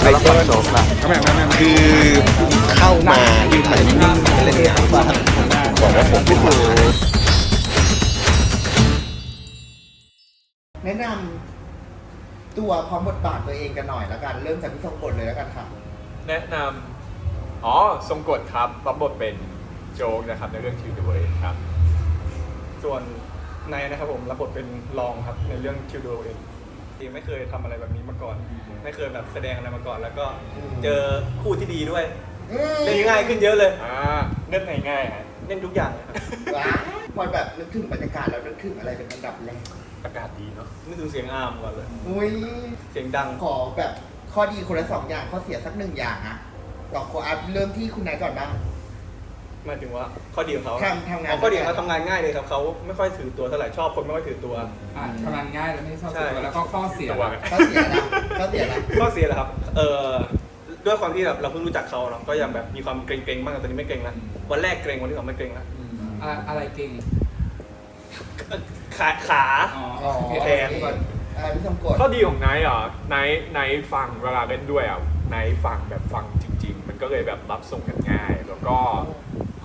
ไทเกอร์โจ๊กละคือเข้ามายืนถ่ายนิ่งๆอะไรเนี่ยบอกว่าผมเป็นหมาแนะนำตัวพร้อมบทบาทตัวเองกันหน่อยแล้วกัน เริ่มจากพี่ทรงกฎเลยแล้วกันค่ะ แนะนำอ๋อทรงกฎครับรับบทเป็นโจ๊กนะครับในเรื่องคิวเดอะเวครับ ส่วนนายนะครับผมรับบทเป็นรองครับในเรื่องคิวโด เองไม่เคยทำอะไรแบบนี้มาก่อน ไม่เคยแบบแสดงอะไรมาก่อน แล้วก็เจอคู่ที่ดีด้วยอืมเล่นง่ายขึ้นเยอะเลยอ่าเล่นง่ายๆฮะเล่นทุกอย่างเลยครับว้าพอแบบนึกถึงบรรยากาศแล้วนึกถึงอะไรเป็นอันดับแรกอากาศดีเนาะนึกถึงเสียงอาร์มก่อนเลย อุ้ยเสียงดังขอแบบข้อดีคนละสองอย่างข้อเสียสักหนึ่งอย่างอะลองขออัพเริ่มที่คุณนายก่อนบ้าง หมายถึงว่าข้อดีของเขาทำทำงาน อ๋อข้อดีของเขาทำงานง่ายเลยครับเขาไม่ค่อยถือตัวเท่าไหร่ชอบคนไม่ค่อยถือตัว อ่าทำงานง่ายแล้วไม่ชอบใช่ตัวแล้วก็ข้อเสียตัวล่ะข้อเสียนะข้อเสียนะ ข้อเสียเหรอครับเอ่อด้วยความที่แบบเราเพิ่งรู้จักเขาเนาะก็ยังแบบมีความเกรงๆบ้างแต่ตอนนี้ไม่เกรงละวันแรกเกรงวันที่สองไม่เกรงละอะอะไรเก่งขาขา อ๋ออ๋อโอเค แทน อ่าพี่ทรงกฎข้อดีของไนท์เหรอไนท์ไนท์ฟังเวลาเล่นด้วยอะไนท์ฟังแบบฟังจ ริง ๆ มันก็เลยแบบรับส่งกันง่าย แล้วก็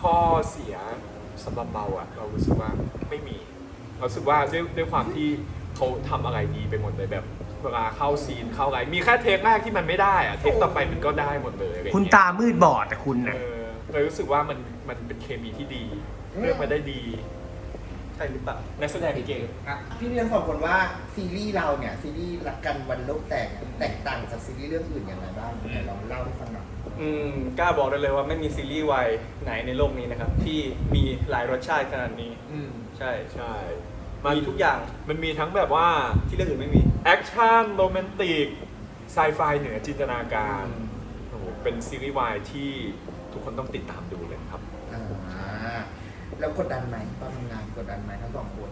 ข้อเสียสำหรับเราอะเรารู้สึกว่าไม่มี เรารู้สึกว่าด้วยด้วยความที่เขาทำอะไรดีไปหมดเลยแบบเวลาเข้าซีนเข้าอะไรมีแค่เทคแรกที่มันไม่ได้อะเทคต่อไปมันก็ได้หมดเลยอะไรอย่งคุณเงี้ยตามืดบอดแต่คุณเอน่ะอเลยรู้สึกว่ามันมันเป็นเคมีที่ดีเลือกมาได้ดีใช่หรือเปล่านักแสดงเก่งอะพี่เรียนสองคนว่าซีรีส์เราเนี่ยซีรีส์รักกันวันโลกแตกเนี่ยแตกต่างจากซีรีส์เรื่องอื่นอย่างไรบ้างไหนลองเล่าให้ฟังหน่อย อืมกล้าบอกได้เลยว่าไม่มีซีรีส์วายไหนในโลกนี้นะครับ ที่มีหลายรสชาติขนาดนี้ อืมใช่ใช่มีทุกอย่างมันมีทั้งแบบว่าที่เรื่องอื่นไม่มี แอคชั่นโรแมนติกไซไฟเหนือจินตนาการโอ้โหเป็นซีรีส์วายที่ทุกคนต้องติดตามดูเลยครับ อ่าแล้วกดดันไหมตอนทำงานกดดันไหมทั้งสองคน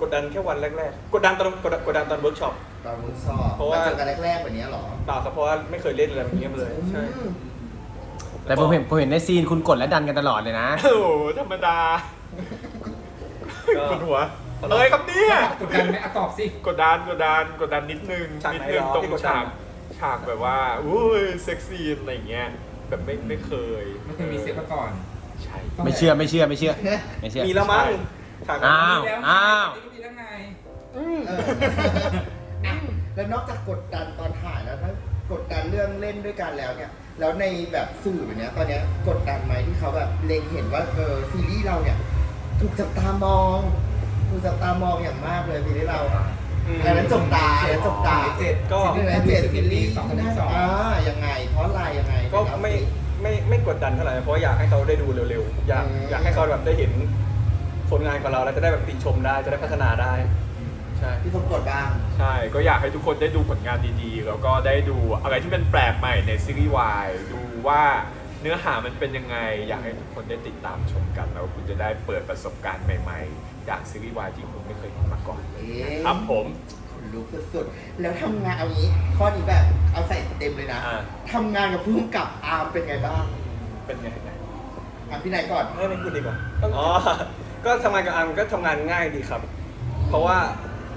กดดันแค่วันแรกๆ กดดันตอนกดดันกดดันตอนเวิร์กช็อป ตอนรู้สอบเพราะว่า มเจอกันแรกๆแบบนี้เหรอเปล่าครับเพราะว่าไม่เคยเล่นอะไรแบบนี้มาเลย ใช่ อืมแต่ผมเห็นผมเห็นในซีนคุณกดและดันกันตลอดเลยนะ โอ้โหธรรมดาก็กดหัวอะไรครับเนี่ยกดดันไหมอะตอบสิ กดดันกดดันกดดันนิดนึงฉากนิดไหนนึงหรอตรงที่กดดัน ฉากฉากแบบว่าอุ้ยเซ็กซี่อะไรอย่างเงี้ยแบบไม่ไม่เคยไม่เคยมีเซ็ตมาก่อน ใช่ ไม่เชื่อไม่เชื่อไม่เชื่อ ไม่เชื่อมีแล้วมั้งใช่ ฉากอ้านั้นวมีแล้วไงอ้าวนี่ก็มีแล้วไง เอออะแล้วนอกจากกดดันตอนถ่ายแล้วถ้ากดดันเรื่องเล่นด้วยกันแล้วเนี่ย แล้วในแบบสื่อแบบเนี้ยตอนเนี้ยกดดันไหมที่เขาแบบเล็งเห็นว่าเออซีรีส์เราเนี่ย ถูกจับตามองถูกจับตามองอย่างมากเลยซีรีส์เราอืมอันนั้นจบตาอันนั้นจบตาเจ็ดก็ ซีรีส์นั้นเจ็ดซีรีส์สองพันสอง อ่ายังไง เพราะอะไรยังไง ก็ไม่ไม่ไม่กดดันเท่าไหร่เพราะว่าอยากให้เขาได้ดูเร็วๆ อยากอยากให้เขาแบบได้เห็น ผลงานของเราแล้วจะได้แบบติชมได้จะได้พัฒนาได้ ใช่ พี่สมกดบ้างใช่ ก็อยากให้ทุกคนได้ดูผลงานดีๆ แล้วก็ได้ดูอะไรที่เป็นแปลกใหม่ในซีรีส์วายดูว่าเนื้อหามันเป็นยังไง อยากให้ทุกคนได้ติดตามชมกัน แล้วคุณจะได้เปิดประสบการณ์ใหม่ๆ จากซีรีส์วายที่คุณไม่เคยเห็นมาก่อนเลยนะครับผมขนลุกสุดๆ แล้วทำงานเอางี้ ข้อนี้แบบเอาใส่เต็มเลยนะอ่าทำงานกับผู้กำกับอาร์มเป็นไงบ้างเป็นไง อะพี่นายก่อนไม่ไม่พูดดีกว่าอ๋อ ก็ทำงานกับอังก็ทำงานง่ายดีครับ เพราะว่า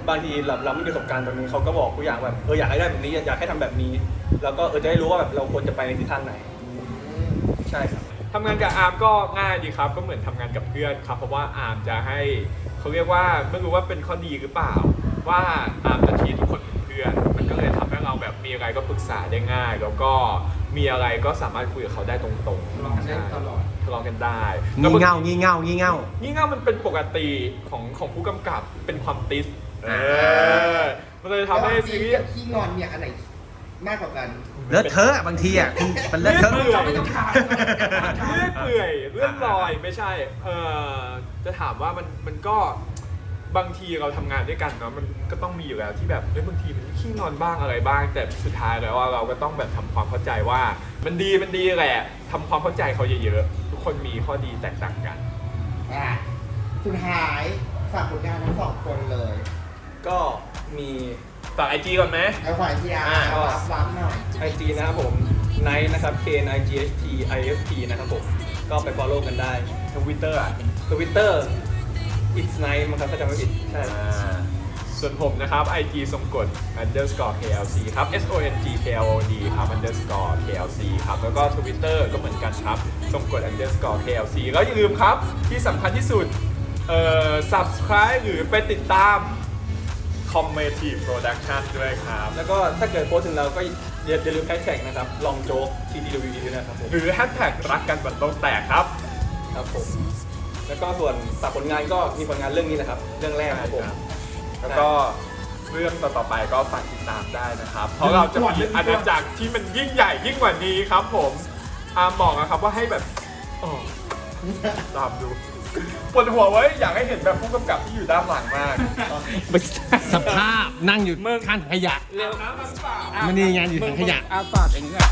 บางทีเราเราไม่มีประสบการณ์ตรงนี้เขาก็บอกทุกอย่างแบบเอออยากให้ได้แบบนี้อยากให้ทำแบบนี้ แล้วก็เออจะได้รู้ว่าแบบเราควรจะไปในทิศทางไหน ใช่ครับ ทำงานกับอาร์มก็ง่ายดีครับ ก็เหมือนทำงานกับเพื่อนครับ เพราะว่าอาร์มจะให้เขาเรียกว่าไม่รู้ว่าเป็นข้อดีหรือเปล่า ว่าอาร์มจะทีทุกคนเป็นเพื่อน มันก็เลยทำให้เราแบบมีอะไรก็ปรึกษาได้ง่าย แล้วก็ มีอะไรก็สามารถคุยกับเขาได้ตรงๆทะเลาะกันได้ตลอด ทะเลาะกันได้งี่เง่างี่เง่างี่เง่างี่เง่ามันเป็นปกติของของผู้กำกับเป็นความติสเออมันเลยทำให้ซีรีส์ กับขี้งอนเนี่ยอันไหนมากกว่ากัน เลอะเทอะบางทีอะคุณมันเลอะเทอะเลื่อยไม่ต้องถามเลื่อยเปื่อยเลื่อนลอยไม่ใช่ เออจะถามว่ามันมันก็ บางทีเราทำงานด้วยกันเนาะมันก็ต้องมีอยู่แล้วที่แบบเฮ้ยบางทีมันขี้นอนบ้างอะไรบ้าง แต่สุดท้ายแล้วว่าเราก็ต้องแบบทำความเข้าใจว่า มันดีมันดีแหละทำความเข้าใจเขาเยอะๆทุกคนมีข้อดีแตกต่างกัน อะสุดท้ายฝากผลงานทั้งสองคนเลยก็มี ฝากไอจีก่อนไหม แล้วฝ่ายที่อาอ่า ร์รับรับหน่อย IG นะครับผมไนนะครับ K N I G H T I F T นะครับผม ก็ไป follow กันได้ ทวิตเตอร์อะ Twitter it's night มั้งครับถ้าจำไม่ผิดใช่อ่าสส่วนผมนะครับ IG ทรงกฎ underscore klc ครับ s o n g k o d ครับ underscore klc ครับ แล้วก็ Twitter ก็เหมือนกันครับทรงกฎ underscore klc แล้วอย่าลืมครับ ที่สำคัญที่สุด เอ่อ subscribe หรือไปติดตาม Comedy Production ด้วยครับ แล้วก็ถ้าเกิดโพสต์ถึงเราก็อย่าอย่าลืมแฮชแท็กนะครับ ลองโจ๊ก TTWD ด้วยนะครับผมหรือ hashtag รักกันบันโต๊ะแตกครับ ครับผม แล้วก็ส่วนฝากผลงานก็มีผลงานเรื่องนี้แหละครับ เรื่องแรกครับผม แล้วก็เรื่องต่อๆไปก็ฝากติดตามได้นะครับ เพราะเราจะมีอาณาจักรที่มันยิ่งใหญ่ยิ่งกว่านี้ครับผมอามบอกนะครับว่าให้แบบอ๋อตามดูปวดหัวไว้ยอยากให้เห็นแบบผู้กำกับที่อยู่ด้านหลังมาก สภาพนั่งอยู่ข้างถังขยะเร็วนะมันเปล่ามันนี่ไงานอยู่ถังขยะ อาฝากเองอะ